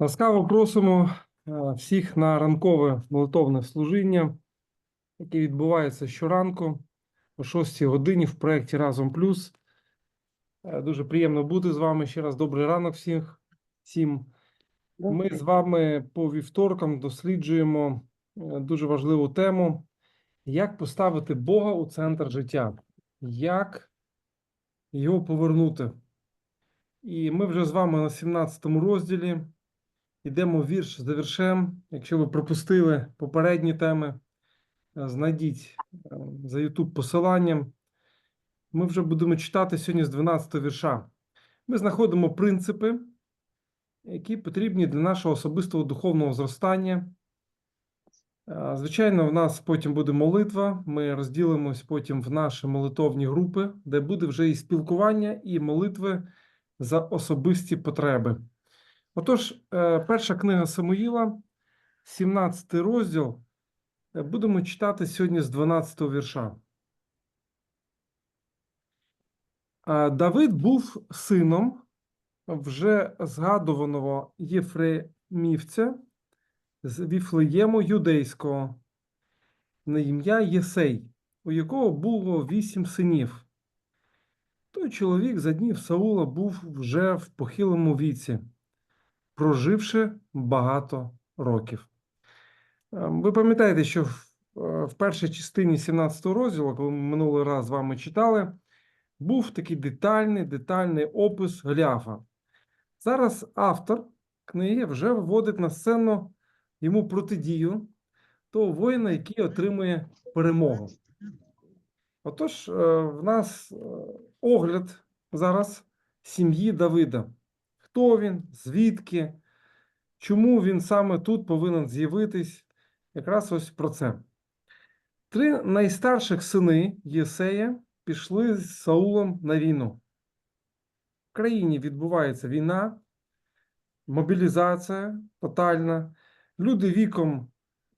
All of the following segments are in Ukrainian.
Ласкаво просимо е, всіх на ранкове молитовне служіння, яке відбувається щоранку о 6 годині в проєкті Разом Плюс. Е, Дуже приємно бути з вами. Ще раз добрий ранок всіх. всім. Ми з вами по вівторкам досліджуємо е, дуже важливу тему, як поставити Бога у центр життя, як його повернути. І ми вже з вами на 17 розділі. Йдемо вірш за віршем. Якщо ви пропустили попередні теми, е, знайдіть е, за YouTube посиланням. Ми вже будемо читати сьогодні з 12 го вірша. Ми знаходимо принципи, які потрібні для нашого особистого духовного зростання. Е, Звичайно, в нас потім буде молитва. Ми розділимось потім в наші молитовні групи, де буде вже і спілкування, і молитви за особисті потреби. Отож, е, перша книга Самуїла, 17 розділ. Е, Будемо читати сьогодні з 12 вірша. Давид був сином вже згадуваного Єфремівця з Віфлеєму юдейського на ім'я Єсей, у якого було вісім синів. Той чоловік за днів Саула був вже в похилому віці, проживши багато років. Е, Ви пам'ятаєте, що в, е, першій частині 17 розділу, коли ми минулий раз з вами читали, був такий детальний, детальний опис Гляфа. Зараз автор книги вже виводить на сцену йому протидію того воїна, який отримує перемогу. Отож, е, в нас е, огляд зараз сім'ї Давида. Хто він, звідки, чому він саме тут повинен з'явитись? Якраз ось про це. Три найстарших сини Єсея пішли з Саулом на війну. В країні відбувається війна, мобілізація тотальна. Люди віком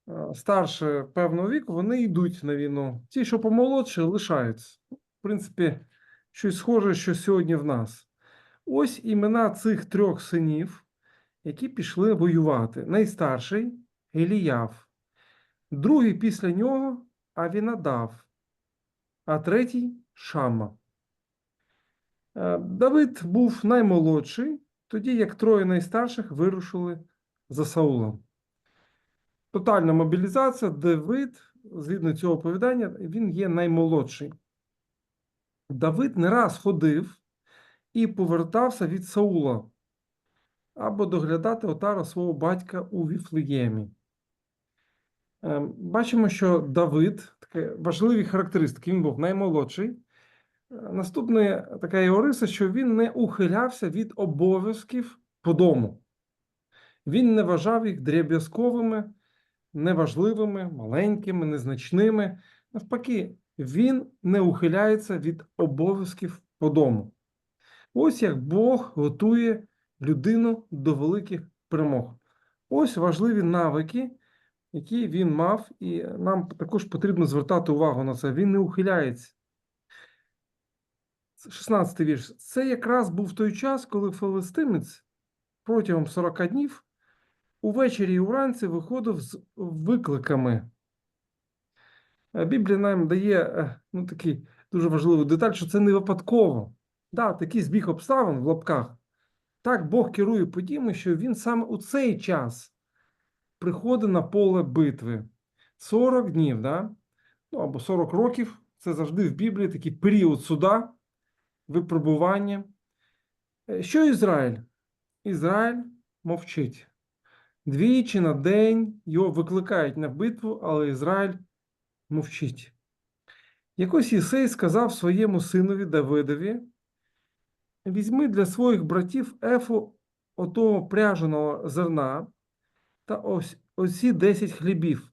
е, старше певного віку, вони йдуть на війну. Ті, що помолодші, лишаються. В принципі, щось схоже, що сьогодні в нас. Ось імена цих трьох синів, які пішли воювати. Найстарший Еліяв, другий після нього Авінадав, а третій Шама. Е, Давид був наймолодший, тоді як троє найстарших вирушили за Саулом. Тотальна мобілізація, Давид, згідно цього оповідання, він є наймолодший. Давид не раз ходив і повертався від Саула або доглядати отара свого батька у Віфлеємі. Е, Бачимо, що Давид, такі важливі характеристики, він був наймолодший. Е, Наступна така його риса, що він не ухилявся від обов'язків по дому. Він не вважав їх дріб'язковими, неважливими, маленькими, незначними. Навпаки, він не ухиляється від обов'язків по дому. Ось як Бог готує людину до великих перемог. Ось важливі навики, які він мав, і нам також потрібно звертати увагу на це. Він не ухиляється. 16 вірш. Це якраз був той час, коли филистимець протягом 40 днів увечері і уранці виходив з викликами. Біблія нам дає е, ну, такий дуже важливу деталь, що це не випадково. Да, такий збіг обставин в лапках. Так Бог керує подіями, що він саме у цей час приходить на поле битви. 40 днів, да? ну або 40 років. Це завжди в Біблії такий період суда, випробування. Е, Що Ізраїль? Ізраїль мовчить. Двічі на день його викликають на битву, але Ізраїль мовчить. Якось Єсей сказав своєму синові Давидові: візьми для своїх братів ефу отого пряженого зерна та ось оці 10 хлібів,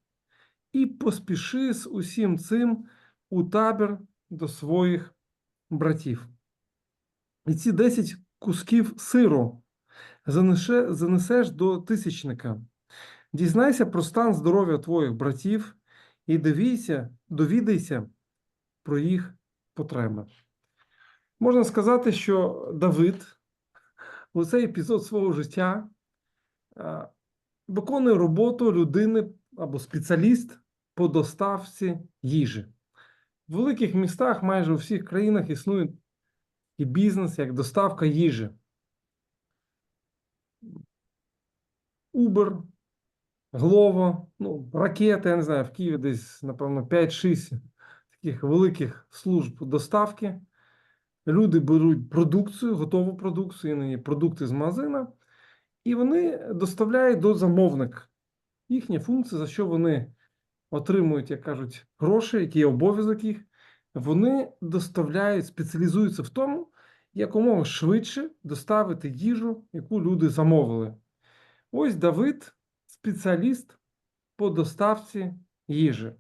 і поспіши з усім цим у табір до своїх братів. І ці 10 кусків сиру занесе, занесеш до тисячника. Дізнайся про стан здоров'я твоїх братів і дивійся, довідайся про їх потреби. Можна сказати, що Давид у цей епізод свого життя е, виконує роботу людини або спеціаліст по доставці їжі. В великих містах, майже у всіх країнах існує і бізнес як доставка їжі. Uber, Glovo, ну, ракети, я не знаю, в Києві десь, напевно, 5-6 таких великих служб доставки. Люди беруть продукцію, готову продукцію, іноді продукти з магазина, і вони доставляють до замовника. Їхня функція, за що вони отримують, як кажуть, гроші, який є обов'язок їх, вони доставляють, спеціалізуються в тому, якомога швидше доставити їжу, яку люди замовили. Ось Давид, спеціаліст по доставці їжі.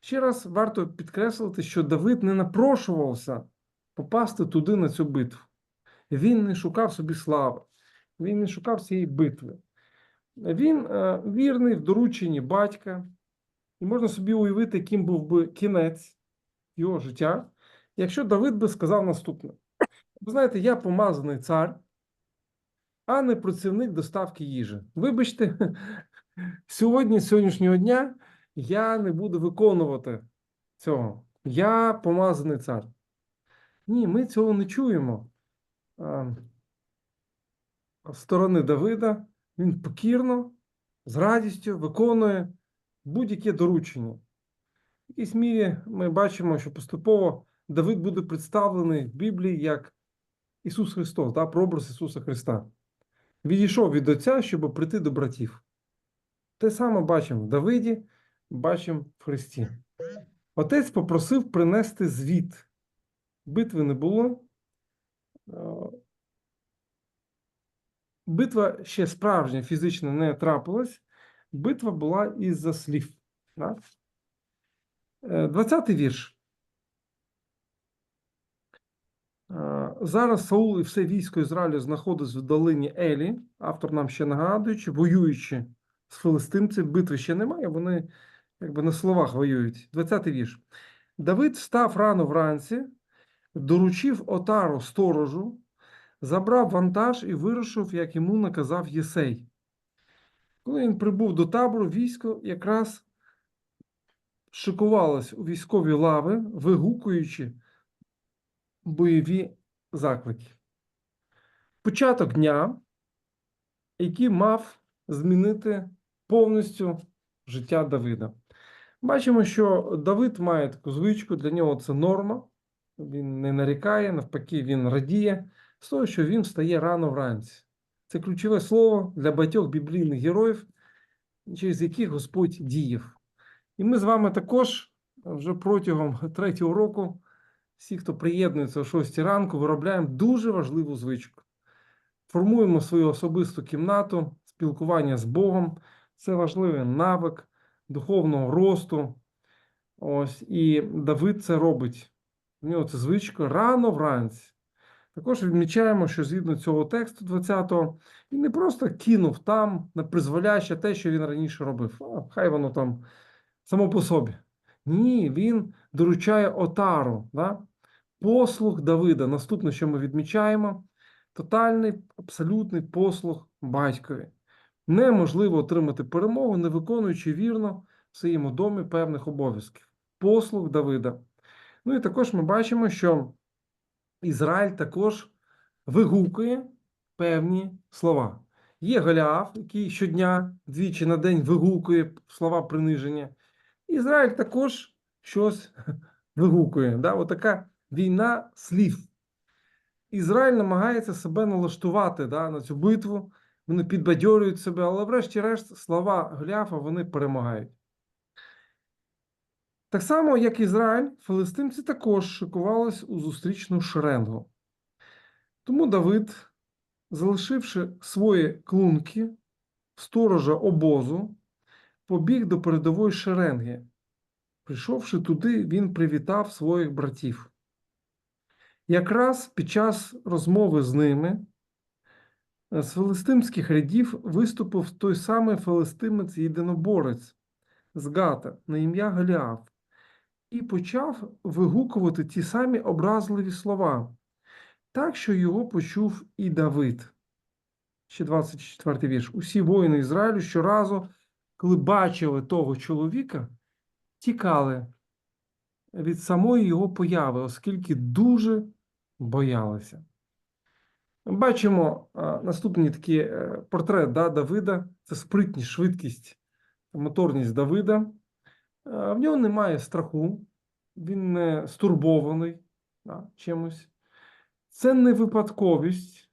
Ще раз варто підкреслити, що Давид не напрошувався попасти туди на цю битву. Він не шукав собі слави, він не шукав цієї битви. Він е, вірний в дорученні батька, і можна собі уявити, яким був би кінець його життя, якщо Давид би сказав наступне: Ви знаєте, я помазаний цар, а не працівник доставки їжі. Вибачте, сьогодні, сьогоднішнього дня, я не буду виконувати цього. Я помазаний цар. Ні, ми цього не чуємо. З сторони Давида він покірно, з радістю виконує будь-яке доручення. В якійсь мірі ми бачимо, що поступово Давид буде представлений в Біблії як Ісус Христос, да, прообраз Ісуса Христа. Відійшов від Отця, щоб прийти до братів. Те саме бачимо в Давиді, бачимо в Христі. Отець попросив принести звіт. Битви не було. Е, Битва ще справжня фізично не трапилась. Битва була із-за слів. Е, 20-й вірш. Е, Зараз Саул і все військо Ізраїлю знаходиться в долині Елі. Автор нам ще нагадуючи, воюючи з филистимцем, битви ще немає, вони якби на словах воюють. 20-й вірш. Давид встав рано вранці, доручив отару сторожу, забрав вантаж і вирушив, як йому наказав Єсей. Коли він прибув до табору, військо якраз шикувалось у військові лави, вигукуючи бойові заклики. Початок дня, який мав змінити повністю життя Давида. Бачимо, що Давид має таку звичку, для нього це норма. Він не нарікає, навпаки, він радіє з того, що він встає рано вранці. Це ключове слово для багатьох біблійних героїв, через яких Господь діяв. І ми з вами також вже протягом третього року, всі, хто приєднується о 6 ранку, виробляємо дуже важливу звичку. Формуємо свою особисту кімнату, спілкування з Богом. Це важливий навик духовного росту. Ось, і Давид це робить. У нього це звичка рано вранці. Також відмічаємо, що згідно цього тексту 20-го, він не просто кинув там на призволяще те, що він раніше робив. А, хай воно там само по собі. Ні, він доручає отару. Да? Послуг Давида. Наступне, що ми відмічаємо, тотальний, абсолютний послуг батькові. Неможливо отримати перемогу, не виконуючи вірно в своєму домі певних обов'язків. Послуг Давида. Ну і також ми бачимо, що Ізраїль також вигукує певні слова. Є Голіаф, який щодня двічі на день вигукує слова приниження. Ізраїль також щось вигукує. Да? Отака війна слів. Ізраїль намагається себе налаштувати да, на цю битву, вони підбадьорюють себе, але врешті-решт слова Голіафа вони перемагають. Так само, як Ізраїль, филистимці також шикувались у зустрічну шеренгу. Тому Давид, залишивши свої клунки сторожа обозу, побіг до передової шеренги. Прийшовши туди, він привітав своїх братів. Якраз під час розмови з ними з филистимських рядів виступив той самий филистимець єдиноборець з Гата на ім'я Голіаф і почав вигукувати ті самі образливі слова, так що його почув і Давид. ще 24 вірш. Усі воїни Ізраїлю щоразу, коли бачили того чоловіка, тікали від самої його появи, оскільки дуже боялися. Бачимо а, наступний такий е, портрет да, Давида. Це спритність, швидкість, моторність Давида. А, В нього немає страху, він не стурбований да, чимось. Це не випадковість.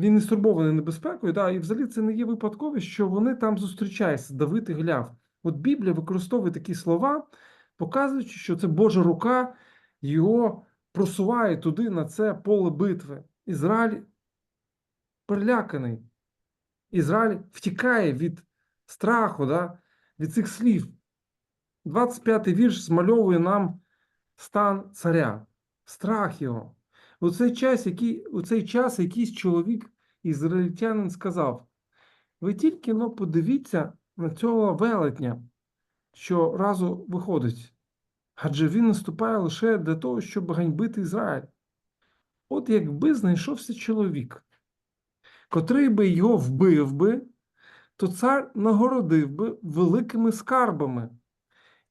Він не стурбований небезпекою, да, і взагалі це не є випадковість, що вони там зустрічаються, Давид і Гляв. От Біблія використовує такі слова, показуючи, що це Божа рука його просуває туди на це поле битви. Ізраїль переляканий. Ізраїль втікає від страху, да, від цих слів. 25-й вірш змальовує нам стан царя, страх його. У цей час, який, у цей час якийсь чоловік, ізраїльтянин, сказав: Ви тільки но подивіться на цього велетня, що разу виходить. Адже він наступає лише для того, щоб ганьбити Ізраїль. От якби знайшовся чоловік, котрий би його вбив би, то цар нагородив би великими скарбами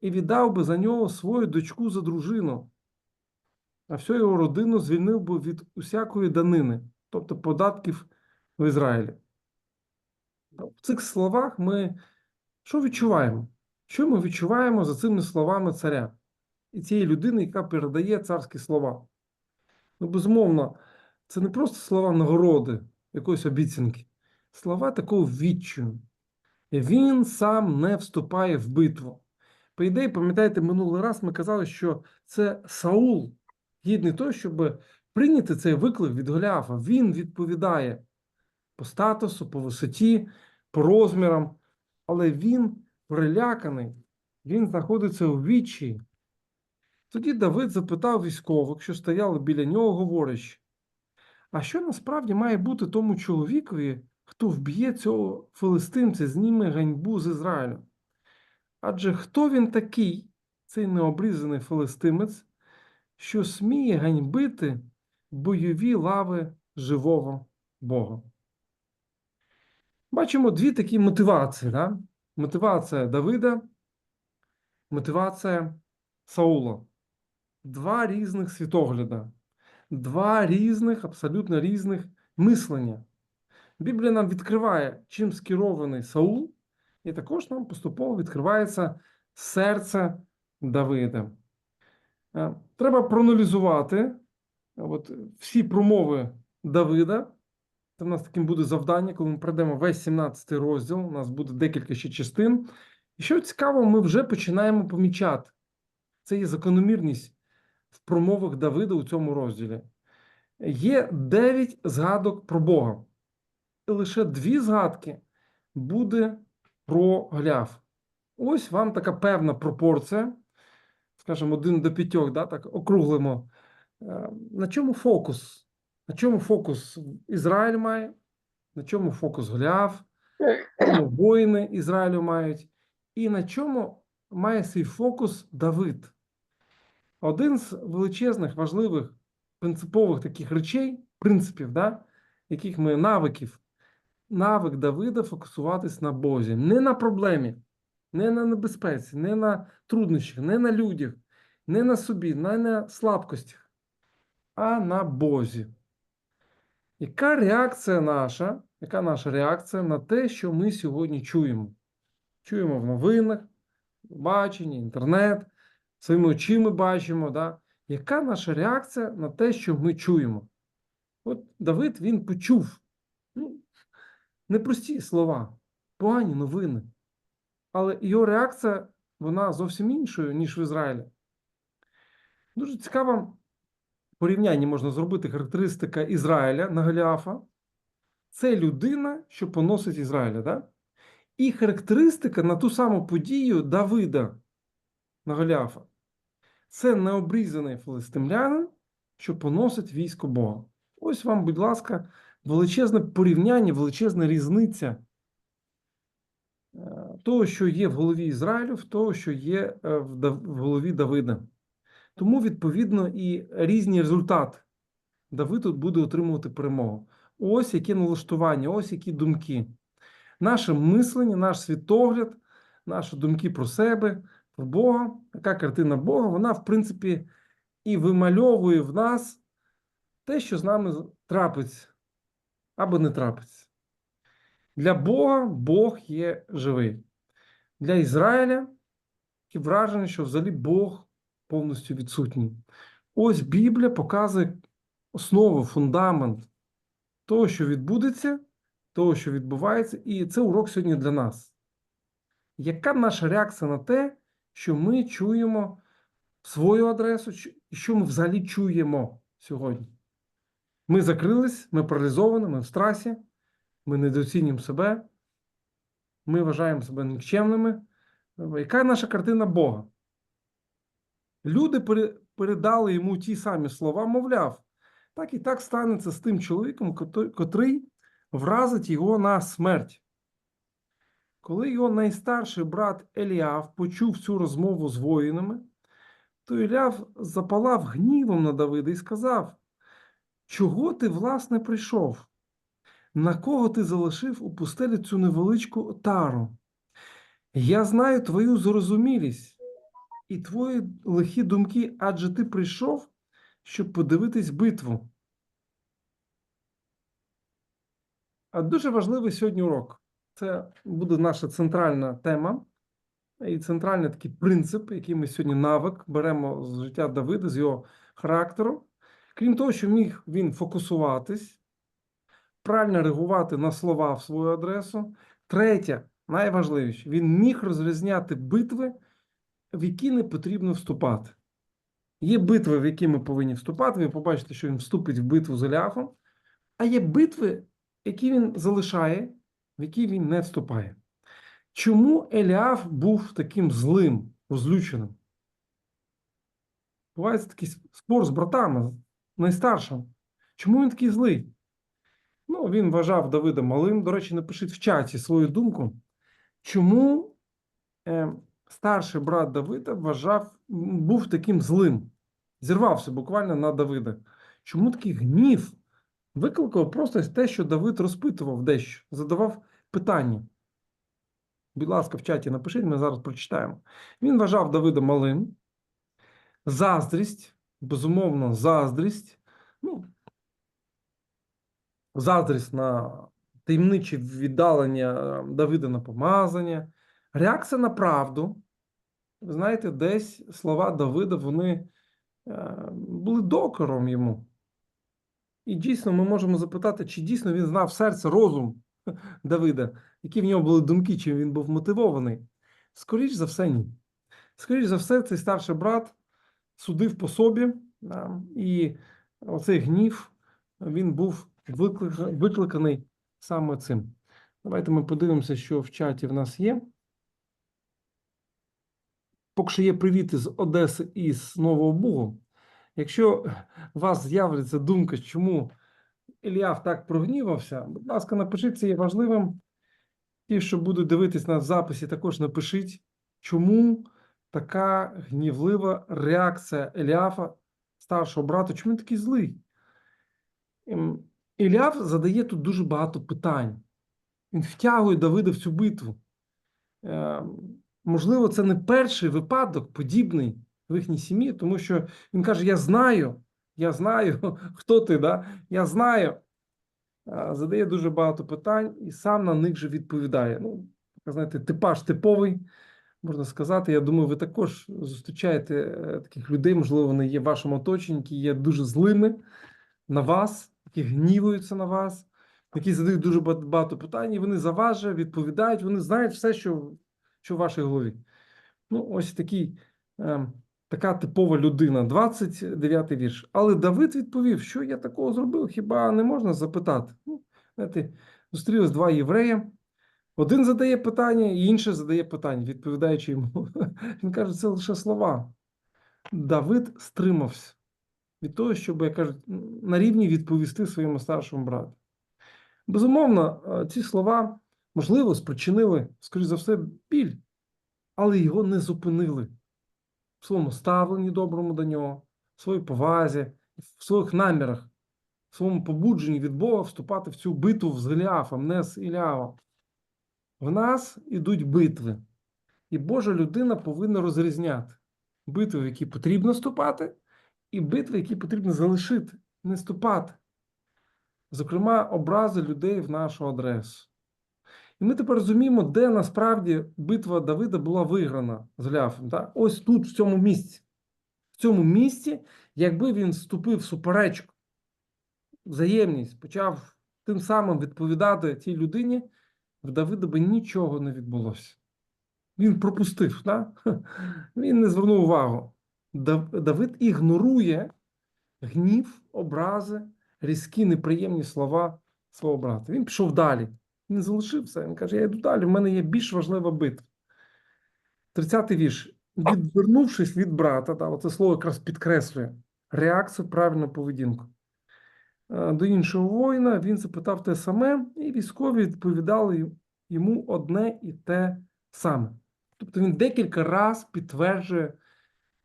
і віддав би за нього свою дочку за дружину, а всю його родину звільнив би від усякої данини, тобто податків в Ізраїлі. В цих словах ми що відчуваємо? Що ми відчуваємо за цими словами царя і цієї людини, яка передає царські слова? Ну, безумовно, це не просто слова нагороди, якоїсь обіцянки, слова такого відчаю. Він сам не вступає в битву. По ідеї, пам'ятаєте, минулий раз ми казали, що це Саул, гідний того, щоб прийняти цей виклик від Голіафа. Він відповідає по статусу, по висоті, по розмірам, але він переляканий, він знаходиться у відчаї. Тоді Давид запитав військових, що стояли біля нього, говорячи, а що насправді має бути тому чоловікові, хто вб'є цього филистимця, зніме ганьбу з Ізраїлю? Адже хто він такий, цей необрізаний филистимець, що сміє ганьбити бойові лави живого Бога? Бачимо дві такі мотивації. Да? Мотивація Давида, мотивація Саула. Два різних світогляда, два різних, абсолютно різних мислення. Біблія нам відкриває, чим скерований Саул, і також нам поступово відкривається серце Давида. Е, Треба проаналізувати от, всі промови Давида. Це в нас таким буде завдання, коли ми пройдемо весь 17 розділ. У нас буде декілька ще частин. І що цікаво, ми вже починаємо помічати. Це є закономірність в промовах Давида у цьому розділі. Є 9 згадок про Бога. І лише дві згадки буде про Гляв. Ось вам така певна пропорція, скажімо, 1 до 5, да, так округлимо. Е, На чому фокус? На чому фокус Ізраїль має? На чому фокус Гляв? На чому воїни Ізраїлю мають? І на чому має свій фокус Давид? Один з величезних, важливих, принципових таких речей, принципів, да, яких ми навиків, навик Давида фокусуватись на Бозі, не на проблемі, не на небезпеці, не на труднощах, не на людях, не на собі, не на слабкостях, а на Бозі. Яка реакція наша? Яка наша реакція на те, що ми сьогодні чуємо? Чуємо в новинах, баченні, інтернет, своїми очима бачимо. Да? Яка наша реакція на те, що ми чуємо? От Давид він почув ну, непрості слова, погані новини. Але його реакція вона зовсім іншою, ніж в Ізраїлі. Дуже цікаве порівняння можна зробити характеристика Ізраїля на Голіафа. Це людина, що поносить Ізраїля. Да? І характеристика на ту саму подію Давида на Голіафа. Це необрізаний филистимлянин, що поносить військо Бога. Ось вам, будь ласка, величезне порівняння, величезна різниця е, того, що є в голові Ізраїлю, в того, що є е, в голові Давида. Тому, відповідно, і різні результати. Давид тут буде отримувати перемогу. Ось яке налаштування, ось які думки. Наше мислення, наш світогляд, наші думки про себе, про Бога, така картина Бога, вона, в принципі, і вимальовує в нас те, що з нами трапиться або не трапиться. Для Бога Бог є живий. Для Ізраїля таке враження, що взагалі Бог повністю відсутній. Ось Біблія показує основу, фундамент того, що відбудеться, того, що відбувається, і це урок сьогодні для нас. Яка наша реакція на те, що ми чуємо свою адресу, що ми взагалі чуємо сьогодні? Ми закрились, ми паралізовані, ми в страсі, ми недооцінюємо себе, ми вважаємо себе нікчемними. Яка наша картина Бога? Люди передали йому ті самі слова, мовляв, так і так станеться з тим чоловіком, котрий вразить його на смерть. Коли його найстарший брат Еліав почув цю розмову з воїнами, то Еліав запалав гнівом на Давида і сказав: Чого ти, власне, прийшов? На кого ти залишив у пустелі цю невеличку тару? Я знаю твою зрозумілість і твої лихі думки, адже ти прийшов, щоб подивитись битву. А дуже важливий сьогодні урок. Це буде наша центральна тема і центральний такий принцип, який ми сьогодні навик беремо з життя Давида, з його характеру. Крім того, що міг він фокусуватись, правильно реагувати на слова в свою адресу. Третє, найважливіше, він міг розрізняти битви, в які не потрібно вступати. Є битви, в які ми повинні вступати. Ви побачите, що він вступить в битву з Еляфом, а є битви, які він залишає, в які він не вступає. Чому Еліаф був таким злим, розлюченим? Буває такий спор з братами, найстаршим. Чому він такий злий? Ну, він вважав Давида малим. До речі, напишіть в чаті свою думку. Чому е, старший брат Давида вважав, був таким злим? Зірвався буквально на Давида. Чому такий гнів? Викликав просто те, що Давид розпитував дещо, задавав питання. Будь ласка, в чаті напишіть, ми зараз прочитаємо. Він вважав Давида малим. Заздрість, безумовно, заздрість. Ну, заздрість на таємниче віддалення е, Давида на помазання, реакція на правду. Ви знаєте, десь слова Давида вони е, були докором йому. І дійсно ми можемо запитати, чи дійсно він знав серце, розум Давида, які в нього були думки, чим він був мотивований. Скоріш за все, ні. Скоріш за все, цей старший брат судив по собі, і оцей гнів він був викликаний саме цим. Давайте ми подивимося, що в чаті в нас є. Поки що є привіти з Одеси і з Нового Бугу. Якщо у вас з'явиться думка, чому Іліаф так прогнівався, будь ласка, напишіть, це є важливим. Ті, що будуть дивитись на записі, також напишіть, чому така гнівлива реакція Еліафа, старшого брата, чому він такий злий? Ем, Іліаф задає тут дуже багато питань. Він втягує Давида в цю битву. Е, Можливо, це не перший випадок подібний в їхній сім'ї, тому що він каже: Я знаю, я знаю, хто ти, да? я знаю. Задає дуже багато питань і сам на них же відповідає. Ну, знаєте, типаж типовий, можна сказати. Я думаю, ви також зустрічаєте е, таких людей, можливо, вони є в вашому оточенні, які є дуже злими на вас, які гнівуються на вас, які задають дуже багато питань, і вони за вас же відповідають, вони знають все, що, що в вашій голові. Ну, ось такий, е, така типова людина, 29 вірш. Але Давид відповів, що я такого зробив, хіба не можна запитати? Ну, знаєте, зустрілись два єврея. Один задає питання, і інший задає питання, відповідаючи йому. Він каже, це лише слова. Давид стримався від того, щоб, як кажуть, на рівні відповісти своєму старшому брату. Безумовно, е, ці слова, можливо, спричинили, скоріш за все, біль, але його не зупинили в своєму ставленні доброму до нього, в своїй повазі, в своїх намірах, в своєму побудженні від Бога вступати в цю битву з Голіафом, не з Іліавом. В нас ідуть битви. І Божа людина повинна розрізняти битви, в які потрібно вступати, і битви, які потрібно залишити, не вступати. Зокрема, образи людей в нашу адресу. І ми тепер розуміємо, де насправді битва Давида була виграна з Гляфом. Так? Ось тут, в цьому місці. В цьому місці, якби він вступив в суперечку, взаємність, почав тим самим відповідати тій людині, в Давида би нічого не відбулося. Він пропустив, да? він не звернув увагу. Давид ігнорує гнів, образи, різкі, неприємні слова свого брата. Він пішов далі. Він залишився. Він каже: Я йду далі, в мене є більш важлива битва. 30-й вірш. Відвернувшись від брата, да, оце слово якраз підкреслює реакцію, правильну поведінку. Е, До іншого воїна він запитав те саме, і військові відповідали йому одне і те саме. Тобто він декілька разів підтверджує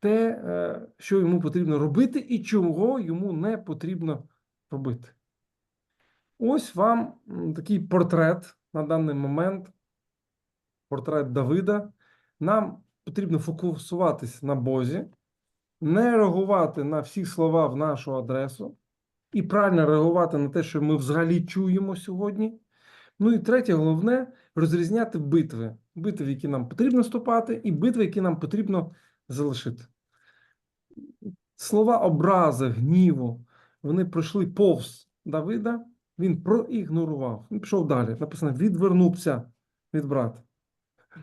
те, е, що йому потрібно робити, і чого йому не потрібно робити. Ось вам такий портрет на даний момент, портрет Давида. Нам потрібно фокусуватись на Бозі, не реагувати на всі слова в нашу адресу і правильно реагувати на те, що ми взагалі чуємо сьогодні. Ну і третє, головне розрізняти битви. Битви, які нам потрібно вступати, і битви, які нам потрібно залишити. Слова образи, гніву, вони пройшли повз Давида, він проігнорував. Він пішов далі. Написано: відвернувся від брата.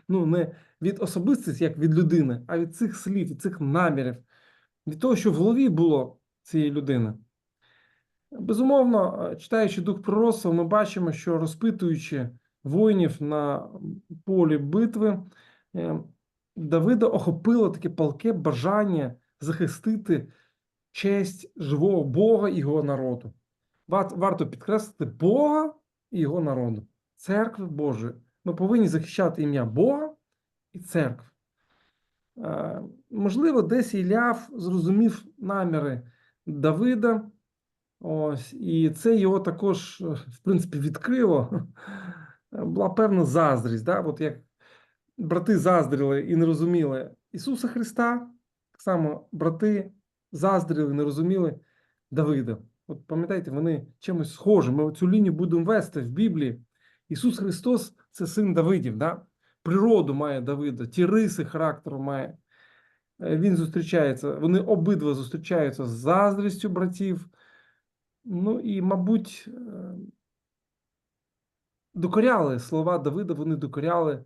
Ну, не від особистості, як від людини, а від цих слів, від цих намірів, від того, що в голові було цієї людини. Безумовно, е, читаючи дух пророцтва, ми бачимо, що розпитуючи воїнів на полі битви, е, Давида охопило таке палке бажання захистити честь живого Бога і його народу. Варто, підкреслити Бога і його народу, церкви Божої. Ми повинні захищати ім'я Бога і церкви. Е, Можливо, десь Ілляв зрозумів наміри Давида. Ось, і це його також, е, в принципі, відкрило. Була певна заздрість. Да? От як брати заздріли і не розуміли Ісуса Христа, так само брати заздріли, не розуміли Давида. От пам'ятаєте, вони чимось схожі. Ми цю лінію будемо вести в Біблії. Ісус Христос це син Давидів. Да? Природу має Давида, ті риси характеру має. Е, Він зустрічається, вони обидва зустрічаються з заздрістю братів. Ну і, мабуть, е, докоряли слова Давида, вони докоряли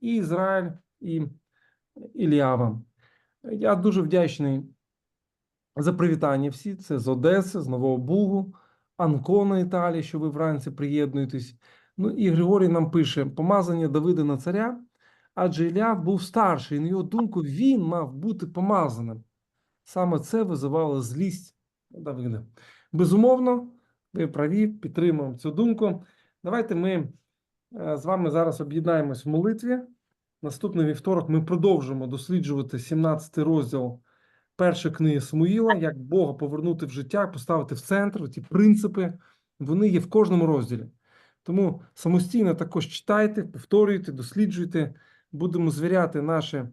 і Ізраїль, і Іліава. Я дуже вдячний за привітання всі. Це з Одеси, з Нового Бугу, Анкона Італії, що ви вранці приєднуєтесь. Ну і Григорій нам пише: помазання Давида на царя, адже Ілля був старший, і на його думку, він мав бути помазаним. Саме це визивало злість Давида. Безумовно, ви праві, підтримуємо цю думку. Давайте ми е, з вами зараз об'єднаємось в молитві. Наступний вівторок ми продовжимо досліджувати 17 розділ першої книги Самуїла, як Бога повернути в життя, поставити в центр. Ті принципи, вони є в кожному розділі. Тому самостійно також читайте, повторюйте, досліджуйте. Будемо звіряти наші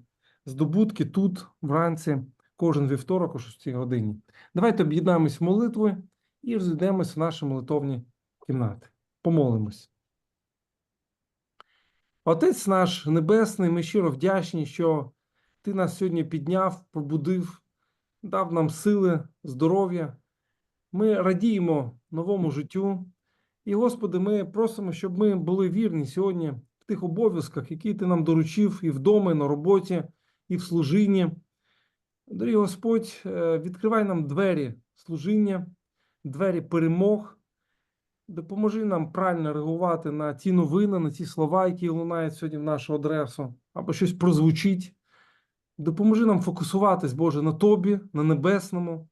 здобутки тут, вранці, кожен вівторок о 6 годині. Давайте об'єднаємось в молитву і розійдемось в наші молитовні кімнати. Помолимось. Отець наш Небесний, ми щиро вдячні, що Ти нас сьогодні підняв, пробудив, дав нам сили, здоров'я. Ми радіємо новому життю. І, Господи, ми просимо, щоб ми були вірні сьогодні в тих обов'язках, які Ти нам доручив і вдома, і на роботі, і в служінні. Дорогий Господь, е, відкривай нам двері служіння, двері перемог. Допоможи нам правильно реагувати на ті новини, на ті слова, які лунають сьогодні в нашу адресу, або щось прозвучить. Допоможи нам фокусуватись, Боже, на Тобі, на небесному,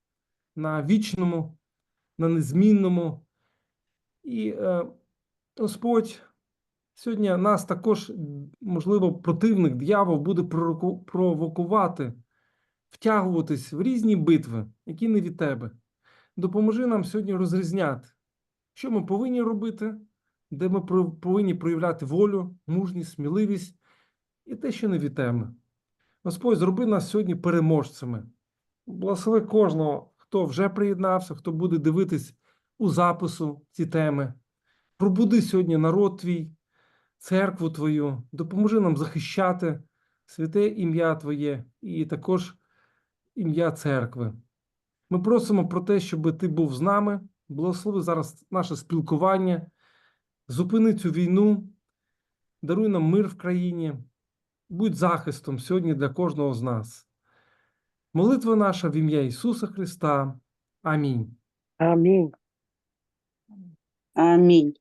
на вічному, на незмінному. І е, Господь, сьогодні нас також, можливо, противник, дьявол буде провокувати, втягуватись в різні битви, які не від Тебе. допоможи нам сьогодні розрізняти, що ми повинні робити, де ми повинні проявляти волю, мужність, сміливість і те, що не від теми. Господь, зроби нас сьогодні переможцями. Благослови кожного, хто вже приєднався, хто буде дивитись у запису ці теми. Пробуди сьогодні народ твій, церкву твою, допоможи нам захищати святе ім'я Твоє і також ім'я церкви. Ми просимо про те, щоб ти був з нами, благослови зараз наше спілкування, зупини цю війну, даруй нам мир в країні, будь захистом сьогодні для кожного з нас. Молитва наша в ім'я Ісуса Христа. Амінь. Амінь. Амінь.